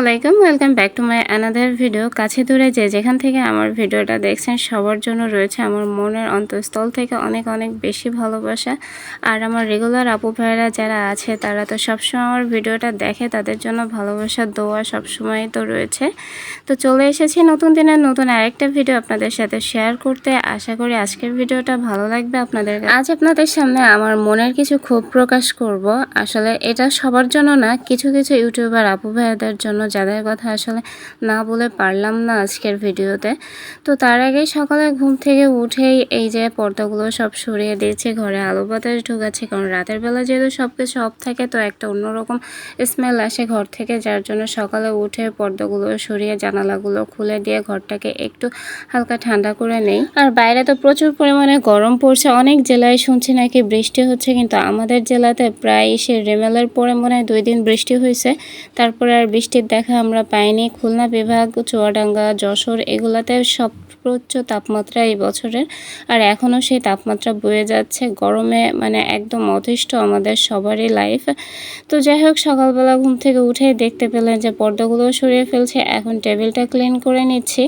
আলাইকুম welcome back to my another video কাছে দূরে যে যেখান থেকে আমার ভিডিওটা দেখছেন, সবার জন্য রয়েছে আমার মনের অন্তঃস্থল থেকে অনেক অনেক বেশি ভালোবাসা। আর আমার রেগুলার আপু ভাইয়েরা যারা আছে, তারা তো সবসময় আমার ভিডিওটা দেখে, তাদের জন্য ভালোবাসার দোয়া সবসময় তো রয়েছে। তো চলে এসেছি নতুন দিনের নতুন আরেকটা ভিডিও আপনাদের সাথে শেয়ার করতে। আশা করি আজকের ভিডিওটা ভালো লাগবে আপনাদের আজ আপনাদের সামনে আমার মনের কিছু ক্ষোভ প্রকাশ করব। আসলে এটা সবার জন্য না, কিছু কিছু ইউটিউবার আপু ভাইয়াদের জন্য, যাদের কথা আসলে না বলে পারলাম না আজকের ভিডিওতে। তো তার আগে সকালে ঘুম থেকে উঠেই এই যে পর্দাগুলো সব সরিয়ে দিয়েছে, ঘরে আলো বাতাস ঢুকাচ্ছে, কারণ রাতের বেলা যেহেতু সব কিছু অফ থাকে, তো একটা অন্যরকম স্মেল আসে ঘর থেকে, যার জন্য সকালে উঠে পর্দাগুলো সরিয়ে জানালাগুলো খুলে দিয়ে ঘরটাকে একটু হালকা ঠান্ডা করে নেই। আর বাইরে তো প্রচুর পরিমাণে গরম পড়ছে, অনেক জেলায় শুনছি নাকি বৃষ্টি হচ্ছে, কিন্তু আমাদের জেলাতে প্রায় সে রেমেলের পরে মনে হয় দুই দিন বৃষ্টি হয়েছে, তারপরে আর বৃষ্টির দেখা আমরা পাইনি, খুলনা বিভাগ, চুয়াডাঙ্গা, যশোর এগুলাতে সর্বোচ্চ তাপমাত্রা এই বছরের। আর এখনও সেই তাপমাত্রা বয়ে যাচ্ছে। গরমে মানে একদম অতিষ্ঠ আমাদের সবারই লাইফ তো যাই হোক, সকালবেলা ঘুম থেকে উঠে দেখতে পেলেন যে পর্দাগুলো সরিয়ে ফেলছে। এখন টেবিলটা ক্লিন করে নিচ্ছি।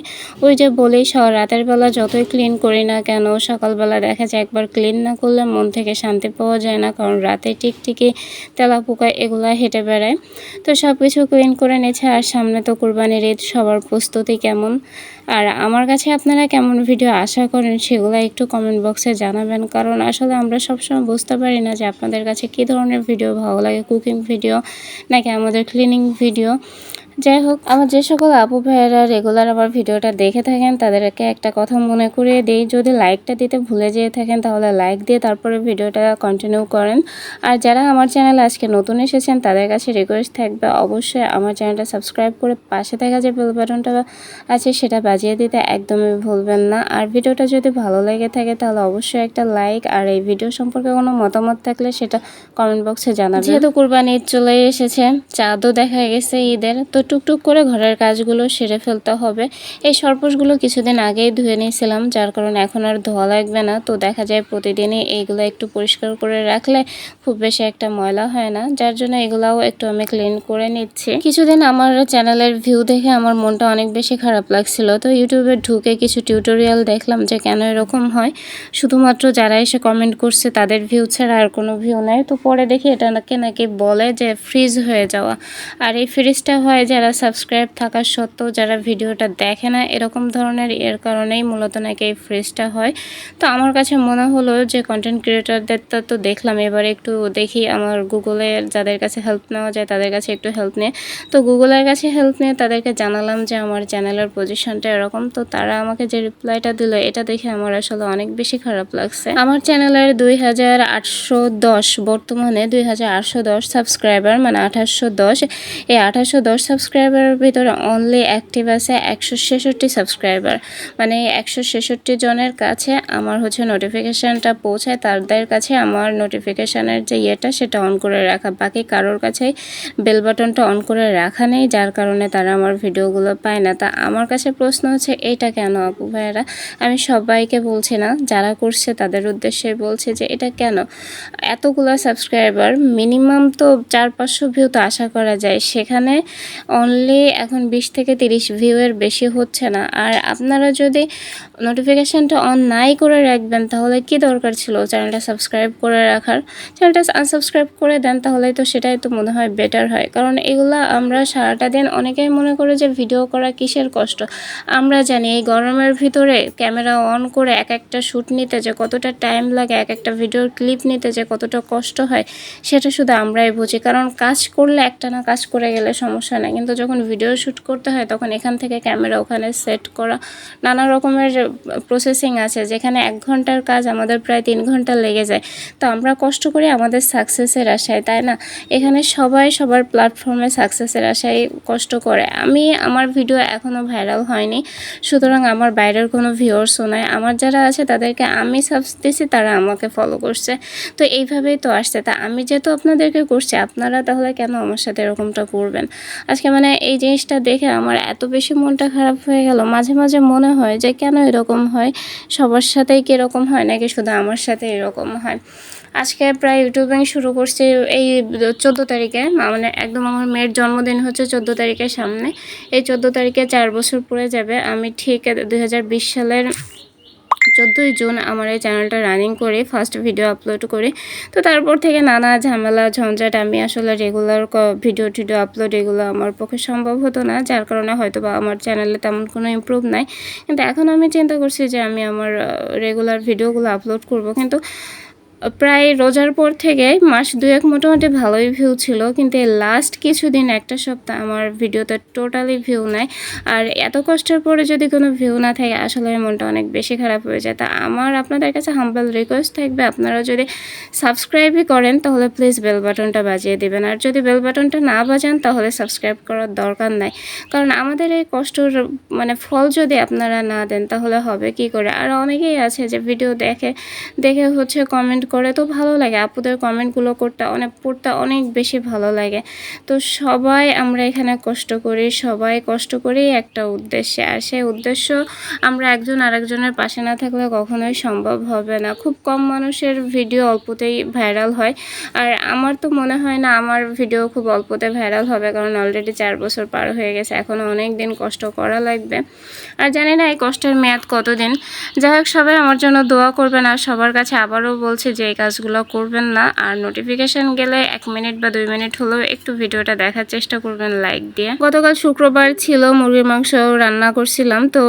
ওই যে বলেই বলি রাতের বেলা যতই ক্লিন করি না কেন, সকালবেলা দেখা যায় একবার ক্লিন না করলে মন থেকে শান্তি পাওয়া যায় না। কারণ রাতে টিকটিকি, তেলাপোকা এগুলা হেঁটে বেড়ায়। তো সব কিছু ক্লিন করে নিচ্ছে। আর সামনে তো কোরবানির ঈদ সবার প্রস্তুতি কেমন? আর আমার কাছে আপনারা কেমন ভিডিও আশা করেন সেগুলো একটু কমেন্ট বক্সে জানাবেন। কারণ আসলে আমরা সবসময় বুঝতে পারি না যে আপনাদের কাছে কি ধরনের ভিডিও ভালো লাগে কুকিং ভিডিও নাকি আমাদের ক্লিনিং ভিডিও যাই হোক, আমার যে সকল আপু ভাইয়েরা রেগুলার আমার ভিডিওটা দেখে থাকেন, তাদেরকে একটা কথা মনে করিয়ে দিই, যদি লাইকটা দিতে ভুলে যেয়ে থাকেন, তাহলে লাইক দিয়ে তারপরে ভিডিওটা কন্টিনিউ করেন। আর যারা আমার চ্যানেল আজকে নতুন এসেছেন, তাদের কাছে রিকোয়েস্ট থাকবে অবশ্যই আমার চ্যানেলটা সাবস্ক্রাইব করে পাশে থাকা যে বেল বাটনটা আছে, সেটা বাজিয়ে দিতে একদমই ভুলবেন না। আর ভিডিওটা যদি ভালো লেগে থাকে, তাহলে অবশ্যই একটা লাইক আর এই ভিডিও সম্পর্কে কোনো মতামত থাকলে সেটা কমেন্ট বক্সে জানাবেন। যেহেতু কুরবানি চলে এসেছে, চাঁদও দেখা গেছে ঈদের, তো টুকটুক করে ঘরের কাজগুলো সেরে ফেলতে হবে। এই সরপোশগুলো কিছুদিন আগেই ধুয়ে নিয়েছিলাম, যার কারণে এখন আর ধোয়া লাগবে না। তো দেখা যায় প্রতিদিনই এইগুলো একটু পরিষ্কার করে রাখলে খুব বেশি একটা ময়লা হয় না। যার জন্য এগুলাও একটু আমি ক্লিন করে নিচ্ছি। কিছুদিন আমার চ্যানেলের ভিউ দেখে আমার মনটা অনেক বেশি খারাপ লাগছিল। তো ইউটিউবে ঢুকে কিছু টিউটোরিয়াল দেখলাম যে কেন এরকম হয়। শুধুমাত্র যারা এসে কমেন্ট করছে তাদের ভিউ ছাড়া আর কোনো ভিউ নেই। তো পরে দেখি এটা নাকি নাকি বলে যে ফ্রিজ হয়ে যাওয়া। আর এই ফ্রিজটা হয় যারা সাবস্ক্রাইব থাকা সত্ত্বেও যারা ভিডিওটা দেখে না, এরকম ধরনের এর কারণেই মূলত নাকি এই ফ্রেজটা হয়। তো আমার কাছে মনে হলো যে কন্টেন্ট ক্রিয়েটারদের তো দেখলাম, এবার একটু দেখি আমার গুগলে যাদের কাছে হেল্প নেওয়া যায় তাদের কাছে একটু হেল্প নিয়ে। তো গুগলের কাছে হেল্প নিয়ে তাদেরকে জানালাম যে আমার চ্যানেলের পজিশনটা এরকম। তো তারা আমাকে যে রিপ্লাইটা দিল, এটা দেখে আমার আসলে অনেক বেশি খারাপ লাগছে। আমার চ্যানেলের দুই হাজার আটশো দশ, বর্তমানে দুই হাজার আটশো দশ সাবস্ক্রাইবার মানে আঠাশশো দশ, এই আঠাশশো দশ সাবস্ক্রাইবারের ভিতরে অনলি অ্যাক্টিভ আছে একশো ছেষট্টি সাবস্ক্রাইবার মানে একশো ছেষট্টি জনের কাছে আমার হচ্ছে নোটিফিকেশানটা পৌঁছায়, তাদের কাছে আমার নোটিফিকেশানের যে ইয়েটা সেটা অন করে রাখা। বাকি কারোর কাছেই বেল বাটনটা অন করে রাখা নেই, যার কারণে তারা আমার ভিডিওগুলো পায় না। তা আমার কাছে প্রশ্ন হচ্ছে, এটা কেন আপু ভাইয়েরা? আমি সবাইকে বলছি না, যারা করছে তাদের উদ্দেশ্যে বলছে যে, এটা কেন? এতগুলো সাবস্ক্রাইবার মিনিমাম তো চার পাঁচশো ভিউ তো আশা করা যায়। সেখানে অনলি এখন বিশ থেকে তিরিশ ভিউয়ের বেশি হচ্ছে না। আর আপনারা যদি নোটিফিকেশানটা অন নাই করে রাখবেন, তাহলে কি দরকার ছিল চ্যানেলটা সাবস্ক্রাইব করে রাখার? চ্যানেলটা আনসাবস্ক্রাইব করে দেন তাহলে তো সেটাই তো মনে হয় বেটার হয়। কারণ এগুলো আমরা সারাটা দিন অনেকেই মনে করে যে ভিডিও করা কিসের কষ্ট? আমরা জানি এই গরমের ভিতরে ক্যামেরা অন করে এক একটা শ্যুট নিতে যে কতটা টাইম লাগে, এক একটা ভিডিওর ক্লিপ নিতে যে কতটা কষ্ট হয়, সেটা শুধু আমরাই বুঝি। কারণ কাজ করলে একটা না কাজ করে গেলে সমস্যা নেই। কিন্তু যখন ভিডিও শ্যুট করতে হয়, তখন এখান থেকে ক্যামেরা ওখানে সেট করা, নানা রকমের প্রসেসিং আছে, যেখানে এক ঘণ্টার কাজ আমাদের প্রায় তিন ঘণ্টা লেগে যায়। তো আমরা কষ্ট করি আমাদের সাকসেসের আশায়, তাই না? এখানে সবাই সবার প্ল্যাটফর্মে সাকসেসের আশায় কষ্ট করে। আমি, আমার ভিডিও এখনও ভাইরাল হয়নি, সুতরাং আমার বাইরের কোনো ভিউয়ার্সও নয় আমার যারা আছে, তাদেরকে আমি সাবস দিছি, তারা আমাকে ফলো করছে। তো এইভাবেই তো আসছে। তা আমি যেহেতু আপনাদেরকে করছি, আপনারা তাহলে কেন আমার সাথে এরকমটা করবেন? আজকে মানে এই জিনিসটা দেখে আমার এত বেশি মনটা খারাপ হয়ে গেল। মাঝে মাঝে মনে হয় যে কেন এরকম হয়? সবার সাথেই কীরকম হয় নাকি শুধু আমার সাথে এরকম হয়? আজকে প্রায় ইউটিউবিং শুরু করছি এই চোদ্দ তারিখে। মানে একদম আমার মেয়ের জন্মদিন হচ্ছে চোদ্দ তারিখের সামনে। এই চোদ্দ তারিখে চার বছর পরে যাবে। আমি ঠিক দুই হাজার বিশ সালের চোদ্দোই জুন আমার এই চ্যানেলটা রানিং করে ফার্স্ট ভিডিও আপলোড করে। তো তারপর থেকে নানা ঝামেলা, ঝঞ্ঝাট, আমি আসলে রেগুলার ভিডিও টিডিও আপলোড এগুলো আমার পক্ষে সম্ভব হতো না, যার কারণে হয়তো বা আমার চ্যানেলে তেমন কোনো ইম্প্রুভ নাই। কিন্তু এখন আমি চিন্তা করছি যে আমি আমার রেগুলার ভিডিওগুলো আপলোড করব। কিন্তু প্রায় রোজার পর থেকে মাস দুয়েক মোটামুটি ভালোই ভিউ ছিল, কিন্তু এই লাস্ট কিছুদিন একটা সপ্তাহ আমার ভিডিওতে টোটালি ভিউ নাই। আর এত কষ্টের পরে যদি কোনো ভিউ না থাকে, আসলে মনটা অনেক বেশি খারাপ হয়ে যায়। তা আমার আপনাদের কাছে হাম্বল রিকোয়েস্ট থাকবে, আপনারা যদি সাবস্ক্রাইবই করেন, তাহলে প্লিজ বেল বাটনটা বাজিয়ে দেবেন। আর যদি বেল বাটনটা না বাজান, তাহলে সাবস্ক্রাইব করার দরকার নাই। কারণ আমাদের এই কষ্টর মানে ফল যদি আপনারা না দেন, তাহলে হবে কি করে? আর অনেকেই আছে যে ভিডিও দেখে দেখে হচ্ছে কমেন্ট করে তো ভালো লাগে। আপুদের কমেন্টগুলো করতে অনেক, পড়তে অনেক বেশি ভালো লাগে। তো সবাই আমরা এখানে কষ্ট করি, সবাই কষ্ট করি একটা উদ্দেশ্যে। আর সেই উদ্দেশ্য আমরা একজন আরেকজনের পাশে না থাকলে কখনোই সম্ভব হবে না। খুব কম মানুষের ভিডিও অল্পতেই ভাইরাল হয়। আর আমার তো মনে হয় না আমার ভিডিও খুব অল্পতে ভাইরাল হবে, কারণ অলরেডি চার বছর পার হয়ে গেছে। এখনও অনেক দিন কষ্ট করা লাগবে। আর জানি না এই কষ্টের মেয়াদ কতদিন। যাই হোক, সবাই আমার জন্য দোয়া করবেন। আর সবার কাছে আবারও বলছে যে এই কাজগুলো করবেন না, আর নোটিফিকেশান গেলে এক মিনিট বা দুই মিনিট হলেও একটু ভিডিওটা দেখার চেষ্টা করবেন লাইক দিয়ে। গতকাল শুক্রবার ছিল, মুরগির মাংস রান্না করছিলাম, তো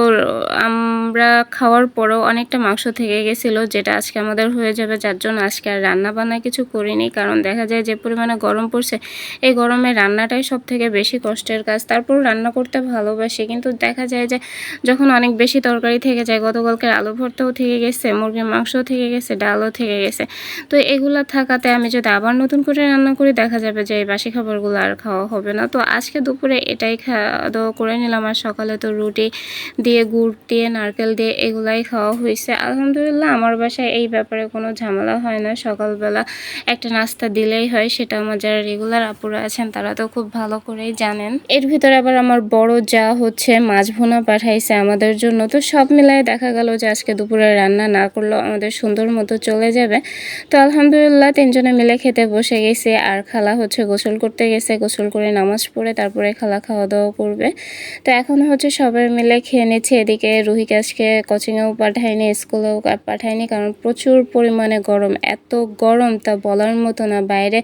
আমরা খাওয়ার পরেও অনেকটা মাংস থেকে গেছিল, যেটা আজকে আমাদের হয়ে যাবে, যার জন্য আজকে আর রান্না বান্না কিছু করিনি, কারণ দেখা যায় যে পরিমাণে গরম পড়ছে, এই গরমে রান্নাটাই সব থেকে বেশি কষ্টের কাজ। তারপর রান্না করতে ভালোবাসি, কিন্তু দেখা যায় যে যখন অনেক বেশি তরকারি থেকে যায়, গতকালকের আলু ভর্তাও থেকে গেছে, মুরগির মাংসও থেকে গেছে, ডালও থেকে গেছে তো এগুলো থাকাতে আমি যদি আবার নতুন করে রান্না করি, দেখা যাবে যে এই বাসি খাবারগুলো আর খাওয়া হবে না। তো আজকে দুপুরে এটাই খাওয়া করে নিলাম আর সকালে তো রুটি দিয়ে, গুড় দিয়ে, নারকেল দিয়ে এগুলাই খাওয়া হয়েছে। আলহামদুলিল্লাহ আমার বাসায় এই ব্যাপারে কোনো ঝামেলা হয় না। সকালবেলা একটা নাস্তা দিলেই হয়, সেটা আমার যারা রেগুলার আপুরা আছেন তারা তো খুব ভালো করেই জানেন। এর ভিতরে আবার আমার বড় যা হচ্ছে, মাছ ভুনা পাঠাইছে আমাদের জন্য। তো সব মিলায় দেখা গেল যে আজকে দুপুরে রান্না না করলেও আমাদের সুন্দর মতো চলে যাবে। তো আলহামদুলিল্লাহ তিনজনে মিলে খেতে বসে গেছে। আর খালা হচ্ছে গোসল করতে গেছে, গোসল করে নামাজ পড়ে, তারপরে খালা খাওয়া দাওয়া করবে। তো এখন হচ্ছে সবাই মিলে খেয়ে নিচ্ছে। এদিকে রুহিকে আজকে কোচিংয়েও পাঠায়নি স্কুলেও পাঠায়নি, কারণ প্রচুর পরিমাণে গরম। এত গরম তা বলার মতো না, বাইরে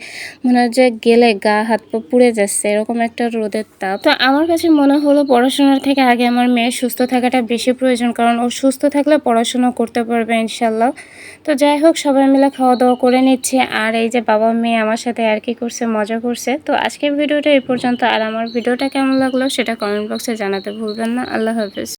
মনে হচ্ছে গেলে গা, হাত পা পুড়ে যাচ্ছে, এরকম একটা রোদের তাপ। তো আমার কাছে মনে হলো পড়াশোনার থেকে আগে আমার মেয়ে সুস্থ থাকাটা বেশি প্রয়োজন, কারণ ও সুস্থ থাকলে পড়াশোনা করতে পারবে ইনশাল্লাহ তো যাই হোক, সবাই মিলে খাওয়া দাওয়া করে নিচ্ছি। আর এই যে বাবা মেয়ে আমার সাথে আর কি করছে, মজা করছে। তো আজকের ভিডিওটা এই পর্যন্ত। আর আমার ভিডিওটা কেমন লাগল সেটা কমেন্ট বক্সে জানাতে ভুলবেন না। আল্লাহ হাফিজ।